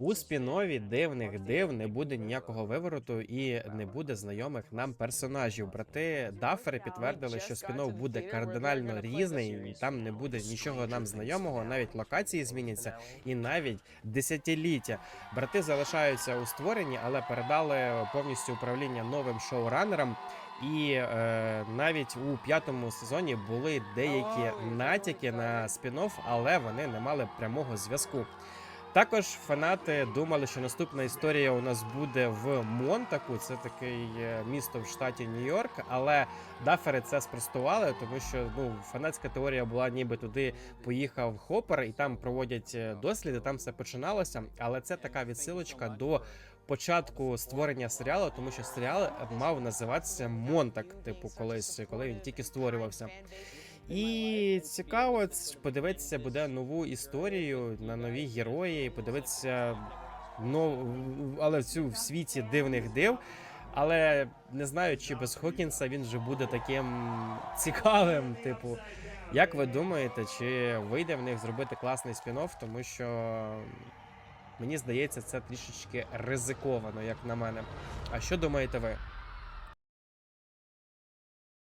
У спінові дивних див не буде ніякого вивороту і не буде знайомих нам персонажів. Брати Дафери підтвердили, що спінов буде кардинально різний. Там не буде нічого нам знайомого, навіть локації зміняться, і навіть десятиліття. Брати залишаються у створенні, але передали повністю управління новим шоуранерам. І е, навіть у п'ятому сезоні були деякі натяки на спін-офф, але вони не мали прямого зв'язку. Також фанати думали, що наступна історія у нас буде в Монтаку. Це такий місто в штаті Нью-Йорк. Але дафери це спростували, тому що ну фанатська теорія була, ніби туди поїхав Хоппер, і там проводять е, досліди. Там все починалося. Але це така відсилочка до початку створення серіалу, тому що серіал мав називатися Монтак, типу, колись, коли він тільки створювався. І цікаво подивитися буде нову історію на нові герої, подивитися нов... але цю в світі дивних див. Але не знаю, чи без Хокінса він вже буде таким цікавим. Типу, як ви думаєте, чи вийде в них зробити класний спін-офф, тому що мені здається, це трішечки ризиковано, як на мене. А що думаєте ви?